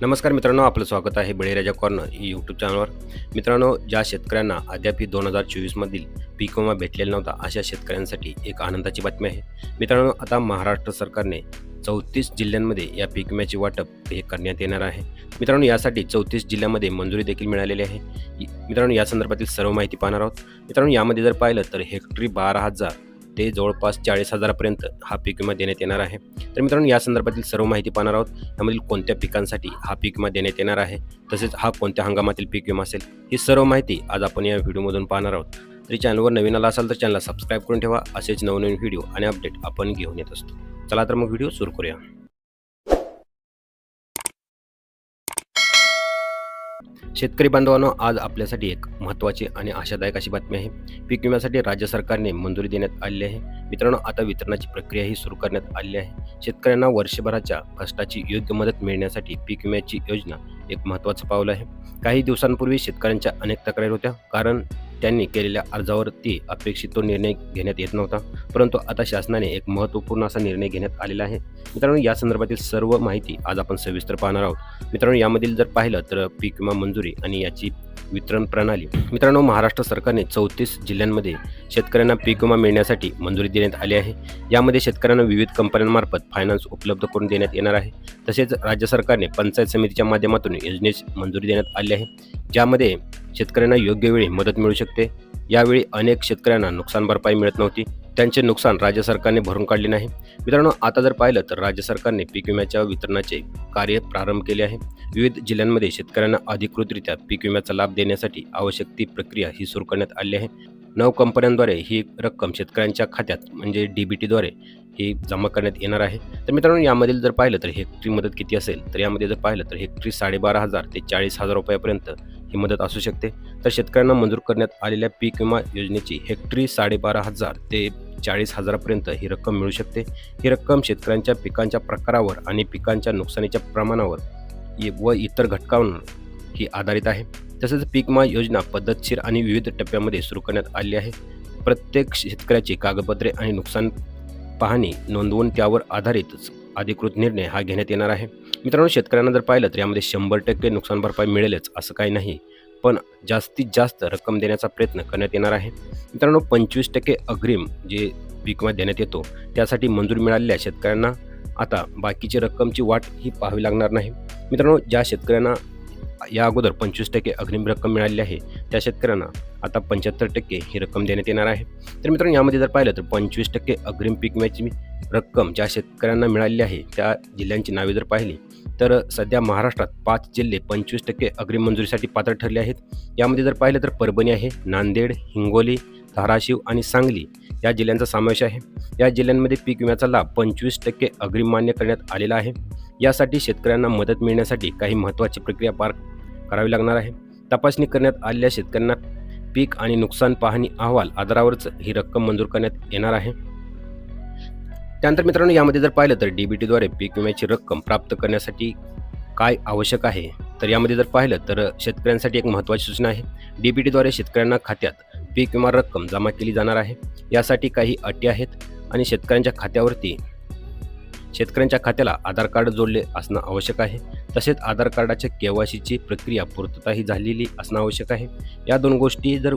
नमस्कार मित्रांनो आपलं स्वागत आहे बळीराजा कॉर्नर यूट्यूब चॅनलवर मित्रांनो ज्या शेतकऱ्यांना अद्यापही दोन हजार चोवीसमधील पीक विमा भेटलेला नव्हता अशा शेतकऱ्यांसाठी एक आनंदाची बातमी आहे. मित्रांनो आता महाराष्ट्र सरकारने चौतीस जिल्ह्यांमध्ये या पीक विम्याचे वाटप हे करण्यात येणार आहे. मित्रांनो यासाठी चौतीस जिल्ह्यामध्ये मंजुरी देखील मिळालेली आहे. मित्रांनो या संदर्भातील सर्व माहिती पाहणार आहोत. मित्रांनो यामध्ये जर पाहिलं तर हेक्टरी बारा हजार ते जवळपास चाळीस हजारापर्यंत हा पीक विमा देण्यात येणार आहे. तर मित्रांनो या संदर्भातील सर्व माहिती पाहणार आहोत. यामधील कोणत्या पिकांसाठी हा पीक विमा देण्यात येणार आहे? तसेच हा कोणत्या हंगामातील पीक विमा असेल? ही सर्व माहिती आज आपण या व्हिडिओमधून पाहणार आहोत. तरी चॅनलवर नवीन आला असाल तर चॅनलला सबस्क्राईब करून ठेवा. असेच नवनवीन व्हिडिओ आणि अपडेट आपण घेऊन येत असतो. चला तर मग व्हिडिओ सुरू करूया. शेतकरी बांधवांनो आज आपल्यासाठी एक महत्त्वाची आणि आशादायक अशी बातमी आहे. पीक विम्यासाठी राज्य सरकारने मंजुरी देण्यात आली आहे. मित्रांनो आता वितरणाची प्रक्रियाही सुरू करण्यात आली आहे. शेतकऱ्यांना वर्षभराच्या कष्टाची योग्य मदत मिळण्यासाठी पीक विम्याची योजना एक महत्त्वाचं पाऊल आहे. काही दिवसांपूर्वी शेतकऱ्यांच्या अनेक तक्रारी होत्या. कारण त्यांनी केलेल्या अर्जावरती अपेक्षित तो निर्णय घेण्यात येत नव्हता. परंतु आता शासनाने एक महत्त्वपूर्ण असा निर्णय घेण्यात आलेला आहे. मित्रांनो या संदर्भातील सर्व माहिती आज आपण सविस्तर पाहणार आहोत. मित्रांनो यामधील जर पाहिलं तर पीक विमा मंजुरी आणि याची वितरण प्रणाली. मित्रांनो महाराष्ट्र सरकारने चौतीस जिल्ह्यांमध्ये शेतकऱ्यांना पीक विमा मिळण्यासाठी मंजुरी देण्यात आली आहे. यामध्ये शेतकऱ्यांना विविध कंपन्यांमार्फत फायनान्स उपलब्ध करून देण्यात येणार आहे. तसेच राज्य सरकारने पंचायत समितीच्या माध्यमातून योजनेस मंजुरी देण्यात आली आहे. ज्यामध्ये शेतकऱ्यांना योग्य वेळी मदत मिळू शकते. यावेळी अनेक शेतकऱ्यांना नुकसान भरपाई मिळत नव्हती. त्यांचे नुकसान राज्य सरकारने भरून काढले नाही. मित्रांनो आता जर पाहिलं तर राज्य सरकारने पीक विम्याच्या वितरणाचे कार्य प्रारंभ केले आहे. विविध जिल्ह्यांमध्ये शेतकऱ्यांना अधिकृतरित्या पीक विम्याचा लाभ देण्यासाठी आवश्यक ती प्रक्रिया ही सुरू करण्यात आली आहे. नऊ कंपन्यांद्वारे ही रक्कम शेतकऱ्यांच्या खात्यात म्हणजे डी बी टीद्वारे ही जमा करण्यात येणार आहे. तर मित्रांनो यामधील जर पाहिलं तर हेक्टरी मदत किती असेल? तर यामध्ये जर पाहिलं तर हेक्टरी साडेबारा हजार ते चाळीस हजार रुपयापर्यंत ही मदत असू शकते. तर शेतकऱ्यांना मंजूर करण्यात आलेल्या पीक विमा योजनेची हेक्टरी साडेबारा हजार ते चाळीस हजारापर्यंत ही रक्कम मिळू शकते. ही रक्कम शेतकऱ्यांच्या पिकांच्या प्रकारावर आणि पिकांच्या नुकसानीच्या प्रमाणावर व इतर घटकांवर ही आधारित आहे. तसेच पीकमा योजना पद्धतशीर आणि विविध टप्प्यामध्ये सुरू करण्यात आली आहे. प्रत्येक शेतकऱ्याची कागदपत्रे आणि नुकसान पाहणी नोंदवून त्यावर आधारितच अधिकृत निर्णय हा घेण्यात येणार आहे. मित्रांनो शेतकऱ्यांना जर पाहिलं तर यामध्ये शंभर टक्के नुकसान भरपाई मिळेलच असं काही नाही. पण जास्तीत जास्त रक्कम देण्याचा प्रयत्न करण्यात येणार आहे. मित्रांनो पंचवीस टक्के अग्रिम जे पीक देण्यात येतो त्यासाठी मंजूर मिळालेल्या शेतकऱ्यांना आता बाकीची रक्कमची वाट ही पाहावी लागणार नाही. मित्रांनो ज्या शेतकऱ्यांना या अगोदर पंचवीस टक्के अग्रिम रक्कम मिळालेली आहे त्या शेतकऱ्यांना आता पंच्याहत्तर टक्के ही रक्कम देण्यात येणार आहे. तर मित्रांनो यामध्ये जर पाहिलं तर पंचवीस टक्के अग्रिम पीक विम्याची रक्कम ज्या शेतकऱ्यांना मिळाली आहे त्या जिल्ह्यांची नावे जर पाहिली तर सध्या महाराष्ट्रात पाच जिल्हे पंचवीस टक्के अग्रिम मंजुरीसाठी पात्र ठरले आहेत. यामध्ये जर पाहिलं तर परभणी आहे नांदेड हिंगोली धाराशिव आणि सांगली या जिल्ह्यांचा समावेश आहे. या जिल्ह्यांमध्ये पीक विम्याचा लाभ पंचवीस टक्के अग्रिम मान्य करण्यात आलेला आहे. यासाठी शेतकऱ्यांना मदत मिळण्यासाठी काही महत्त्वाची प्रक्रिया पार करावी लागणार आहे. तपासणी करण्यात आलेल्या शेतकऱ्यांना पीक आणि नुकसान पाहणी अहवाल आधारावरच ही रक्कम मंजूर करण्यात येणार आहे. त्यानंतर मित्रांनो यामध्ये जर पाहिलं तर डीबीटीद्वारे पीक विम्याची रक्कम प्राप्त करण्यासाठी काय आवश्यक आहे? तर यामध्ये जर पाहिलं तर शेतकऱ्यांसाठी एक महत्त्वाची सूचना आहे. डीबीटीद्वारे शेतकऱ्यांना खात्यात पीक विमा रक्कम जमा केली जाणार आहे. यासाठी काही अटी आहेत आणि शेतकऱ्यांच्या खात्यावरती शेतकऱ्यांच्या खात्याला आधार कार्ड जोडले असणं आवश्यक आहे. तसेच आधार कार्डाच्या केवायसीची प्रक्रिया पूर्तताही झालेली असणं आवश्यक आहे. या दोन गोष्टी जर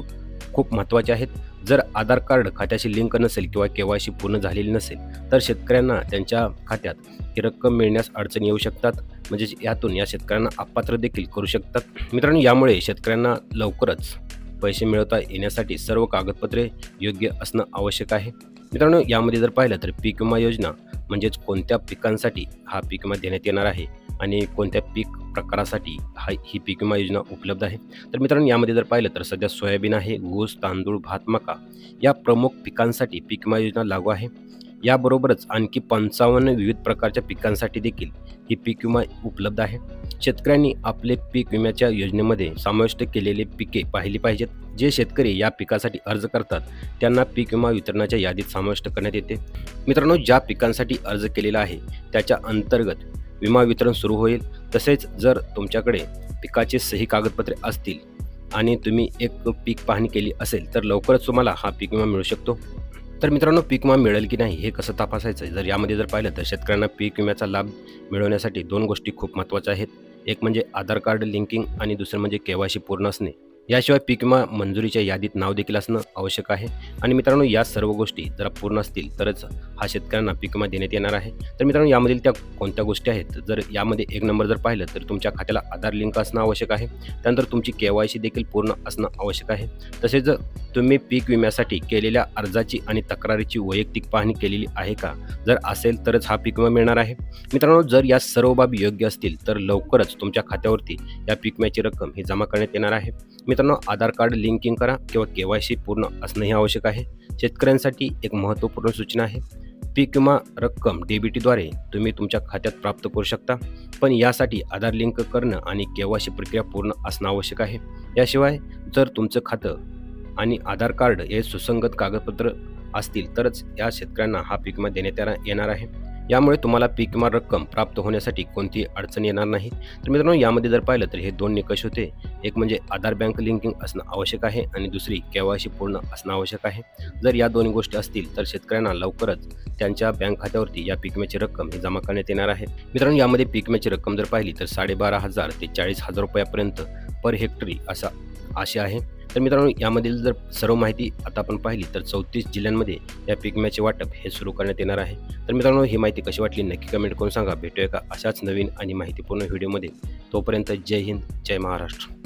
खूप महत्त्वाच्या आहेत जर आधार कार्ड खात्याशी लिंक नसेल किंवा केवायसी पूर्ण झालेली नसेल तर शेतकऱ्यांना त्यांच्या खात्यात ही रक्कम मिळण्यास अडचण येऊ शकतात. म्हणजेच यातून या शेतकऱ्यांना अपात्र देखील करू शकतात. मित्रांनो यामुळे शेतकऱ्यांना लवकरच पैसे मिळवता येण्यासाठी सर्व कागदपत्रे योग्य असणं आवश्यक आहे. मित्रांनो यामध्ये जर पाहिलं तर पीक विमा योजना म्हणजेच कोणत्या पिकांसाठी हा पीक विमा देण्यात येणार आहे? आणि कोणत्या पीक प्रकारासाठी हा ही पीक विमा योजना उपलब्ध आहे? तर मित्रांनो यामध्ये जर पाहिलं तर सध्या सोयाबीन आहे ऊस तांदूळ भात मका या प्रमुख पिकांसाठी पीक विमा योजना लागू आहे. याबरोबरच आणखी पंचावन्न विविध प्रकारच्या पिकांसाठी देखील ही पीक विमा उपलब्ध आहे. शेतकऱ्यांनी आपले पीक विम्याच्या योजनेमध्ये समाविष्ट केलेले पिके पाहिली पाहिजेत. जे शेतकरी या पिकासाठी अर्ज करतात त्यांना पीक विमा वितरणाच्या यादीत समाविष्ट करण्यात येते. मित्रांनो ज्या पिकांसाठी अर्ज केलेला आहे त्याच्या अंतर्गत विमा वितरण सुरू होईल. तसेच जर तुमच्याकडे पिकाचे सही कागदपत्रे असतील आणि तुम्ही एक पीक पाहणी केली असेल तर लवकरच तुम्हाला हा पीक विमा मिळू शकतो. तर मित्रांनो पीक विमा मिळेल की नाही हे कसं तपासायचं? जर यामध्ये जर पाहिलं तर शेतकऱ्यांना पीक विम्याचा लाभ मिळवण्यासाठी दोन गोष्टी खूप महत्त्वाच्या आहेत. एक म्हणजे आधार कार्ड लिंकिंग आणि दुसरं म्हणजे के वाय सी पूर्ण असणे. याशिवाय पीक विमा मंजुरीच्या यादीत नाव देखील असणं आवश्यक आहे. आणि मित्रांनो या सर्व गोष्टी जर पूर्ण असतील तरच हा शेतकऱ्यांना पीक विमा देण्यात येणार आहे. तर मित्रांनो यामधील त्या कोणत्या गोष्टी आहेत? जर यामध्ये एक नंबर जर पाहिलं तर तुमच्या खात्याला आधार लिंक असणं आवश्यक आहे. त्यानंतर तुमची के वाय सी देखील पूर्ण असणं आवश्यक आहे. तसेच जर तुम्ही पीक विम्यासाठी केलेल्या अर्जाची आणि तक्रारीची वैयक्तिक पाहणी केलेली आहे का? जर असेल तरच हा पीक विमा मिळणार आहे. मित्रांनो जर या सर्व बाबी योग्य असतील तर लवकरच तुमच्या खात्यावरती या पीक विम्याची रक्कम ही जमा करण्यात येणार आहे. मित्रांनो आधार कार्ड लिंकिंग करा किंवा के वाय सी पूर्ण असणंही आवश्यक आहे. शेतकऱ्यांसाठी एक महत्त्वपूर्ण सूचना आहे. पीक विमा रक्कम डीबीटीद्वारे तुम्ही तुमच्या खात्यात प्राप्त करू शकता पण यासाठी आधार लिंक करणं आणि के वाय सी प्रक्रिया पूर्ण असणं आवश्यक आहे. याशिवाय जर तुमचं खातं आणि आधार कार्ड हे सुसंगत कागदपत्र असतील तरच या शेतकऱ्यांना हा पीक विमा देण्यात येणार आहे. यामुळे तुम्हाला पीक विमा रक्कम प्राप्त होण्यासाठी कोणतीही अडचण येणार नाही. तर मित्रांनो यामध्ये जर पाहिलं तर हे दोन निकष होते. एक म्हणजे आधार बँक लिंकिंग असणं आवश्यक आहे आणि दुसरी केवायसी पूर्ण असणं आवश्यक आहे. जर या दोन्ही गोष्टी असतील तर शेतकऱ्यांना लवकरच त्यांच्या बँक खात्यावरती या पीक विम्याची रक्कम ही जमा करण्यात येणार आहे. मित्रांनो यामध्ये पीक विम्याची रक्कम जर पाहिली तर साडेबारा हजार ते चाळीस हजार रुपयापर्यंत पर हेक्टरी असा अशी आहे. तर मित्रांनो यामधील जर सर्व माहिती आता आपण पाहिली तर चौतीस जिल्ह्यांमध्ये या पीक विम्याचे वाटप हे सुरू करण्यात येणार आहे. तर मित्रांनो ही माहिती कशी वाटली नक्की कमेंट करून सांगा. भेटूया का अशाच नवीन आणि माहितीपूर्ण व्हिडिओमध्ये. तोपर्यंत जय हिंद जय महाराष्ट्र.